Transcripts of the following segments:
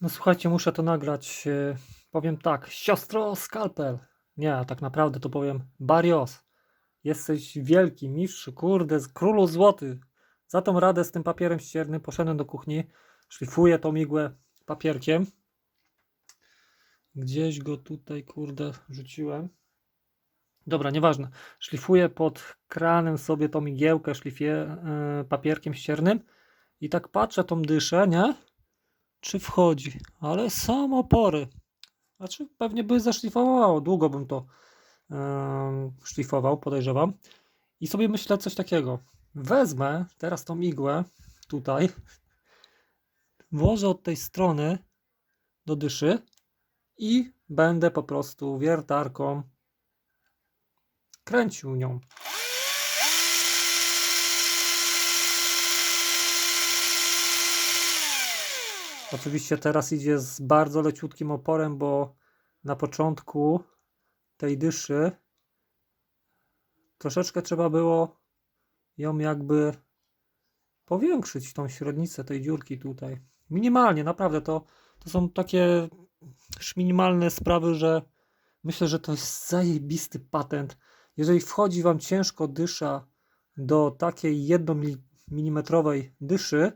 No słuchajcie, muszę to nagrać. e, Powiem tak, siostro skalpel. Nie, tak naprawdę to powiem Barios. Jesteś wielki, mistrz, kurde, z królu złoty. Za tą radę z tym papierem ściernym poszedłem do kuchni, szlifuję tą igłę papierkiem. Gdzieś go tutaj, kurde, rzuciłem. Dobra, nieważne. Szlifuję pod kranem sobie tą igiełkę, szlifuję e, papierkiem ściernym i tak patrzę tą dyszę, nie? Czy wchodzi, ale są opory. Znaczy, pewnie by zaszlifowało, długo bym to em, szlifował, podejrzewam. I sobie myślę coś takiego. Wezmę teraz tą igłę tutaj, włożę od tej strony do dyszy i będę po prostu wiertarką kręcił nią. Oczywiście teraz idzie z bardzo leciutkim oporem, bo na początku tej dyszy troszeczkę trzeba było ją jakby powiększyć, tą średnicę tej dziurki tutaj. Minimalnie, naprawdę to, to są takie minimalne sprawy, że myślę, że to jest zajebisty patent. Jeżeli wchodzi Wam ciężko dysza do takiej 1 mm dyszy,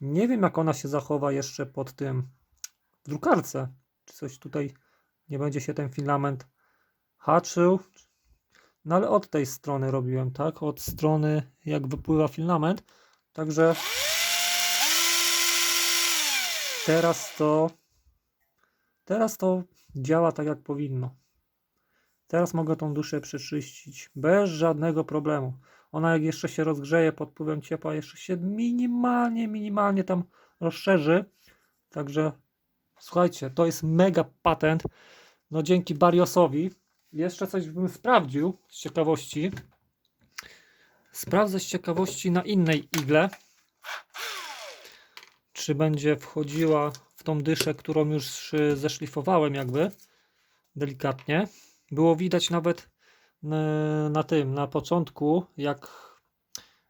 nie wiem, jak ona się zachowa jeszcze pod tym w drukarce. Czy coś tutaj nie będzie się ten filament haczył. No ale od tej strony robiłem, tak? Od strony, jak wypływa filament. Także teraz to teraz to działa tak, jak powinno. Teraz mogę tą duszę przeczyścić bez żadnego problemu. Ona jak jeszcze się rozgrzeje pod wpływem ciepła, jeszcze się minimalnie, minimalnie tam rozszerzy. Także słuchajcie, to jest mega patent. No dzięki Bariosowi. Jeszcze coś bym sprawdził z ciekawości. Sprawdzę z ciekawości na innej igle. Czy będzie wchodziła w tą dyszę, którą już y, zeszlifowałem jakby delikatnie. Było widać nawet na, na tym, na początku, jak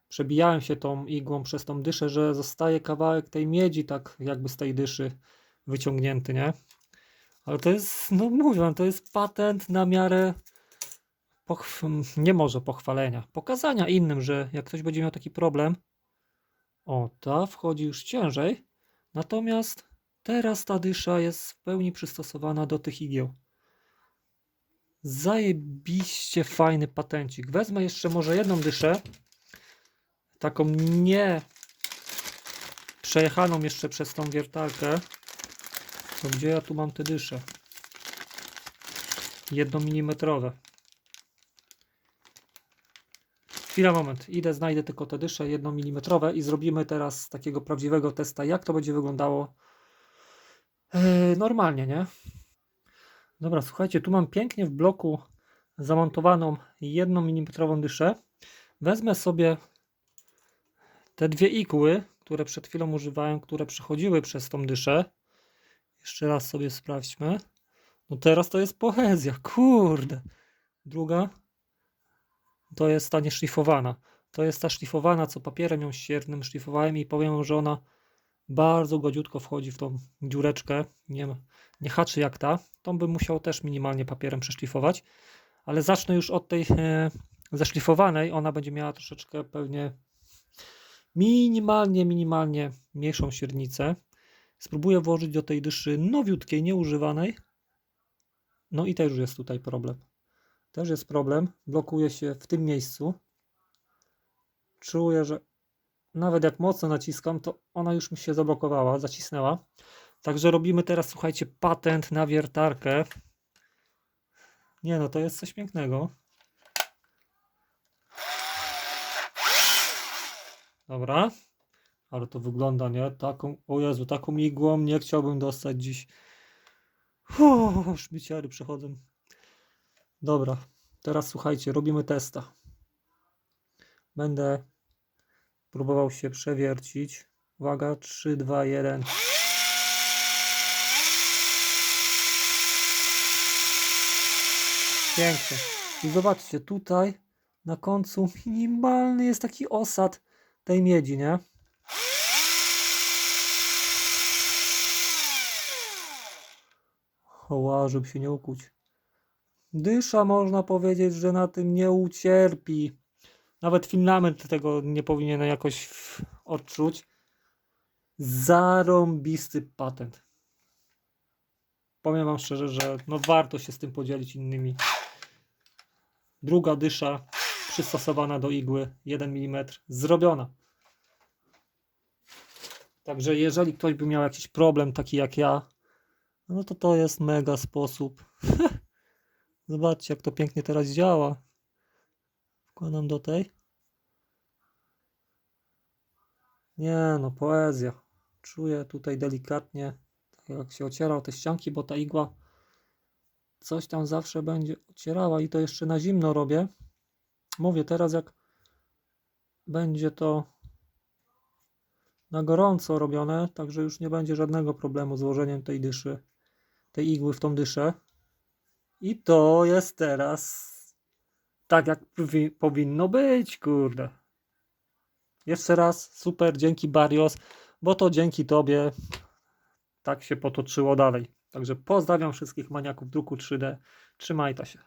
przebijałem się tą igłą przez tą dyszę, że zostaje kawałek tej miedzi, tak jakby z tej dyszy wyciągnięty, nie? Ale to jest, no mówię, to jest patent na miarę nie może pochwalenia, pokazania innym, że jak ktoś będzie miał taki problem, o, ta wchodzi już ciężej, natomiast teraz ta dysza jest w pełni przystosowana do tych igieł. Zajebiście fajny patencik. Wezmę jeszcze może jedną dyszę. Taką nie przejechaną jeszcze przez tą wiertarkę. To gdzie ja tu mam te dysze? Jednomilimetrowe. Chwila, moment. Idę, znajdę tylko te dysze jednomilimetrowe i zrobimy teraz takiego prawdziwego testa, jak to będzie wyglądało yy, normalnie, nie? Dobra, słuchajcie, tu mam pięknie w bloku zamontowaną 1 mm dyszę. Wezmę sobie te dwie igły, które przed chwilą używałem, które przechodziły przez tą dyszę. Jeszcze raz sobie sprawdźmy. No teraz to jest poezja, kurde. Druga to jest ta nieszlifowana. To jest ta szlifowana, co papierem ją ściernym szlifowałem i powiem, że ona bardzo gładziutko wchodzi w tą dziureczkę. Nie, nie haczy jak ta. Tą bym musiał też minimalnie papierem przeszlifować. Ale zacznę już od tej e, zeszlifowanej. Ona będzie miała troszeczkę pewnie minimalnie, minimalnie mniejszą średnicę. Spróbuję włożyć do tej dyszy nowiutkiej, nieużywanej. No i też już jest tutaj problem. Też jest problem. Blokuje się w tym miejscu. Czuję, że nawet jak mocno naciskam, to ona już mi się zablokowała, zacisnęła. Także robimy teraz, słuchajcie, patent na wiertarkę. Nie no, to jest coś pięknego. Dobra. Ale to wygląda, nie? Taką, o Jezu, taką igłą nie chciałbym dostać dziś. Uuu, szmiciary przechodzą. Dobra, teraz słuchajcie, robimy testa. Będę próbował się przewiercić. Uwaga, 3, 2, 1. Pięknie. I zobaczcie, tutaj na końcu minimalny jest taki osad tej miedzi, nie? Oła, żeby się nie ukuć. Dysza można powiedzieć, że na tym nie ucierpi. Nawet filament tego nie powinien jakoś odczuć. Zarąbisty patent. Powiem wam szczerze, że no warto się z tym podzielić innymi. Druga dysza przystosowana do igły 1 mm zrobiona. Także jeżeli ktoś by miał jakiś problem taki jak ja, no to to jest mega sposób. Zobaczcie jak to pięknie teraz działa. Wkładam do tej. Nie no, poezja. Czuję tutaj delikatnie, tak jak się ociera o te ścianki, bo ta igła coś tam zawsze będzie ocierała i to jeszcze na zimno robię. Mówię teraz jak będzie to na gorąco robione, także już nie będzie żadnego problemu z włożeniem tej dyszy, tej igły w tą dyszę. I to jest teraz tak jak powi- powinno być, kurde. Jeszcze raz super, dzięki Barrios, bo to dzięki Tobie tak się potoczyło dalej. Także pozdrawiam wszystkich maniaków druku 3D. Trzymajcie się.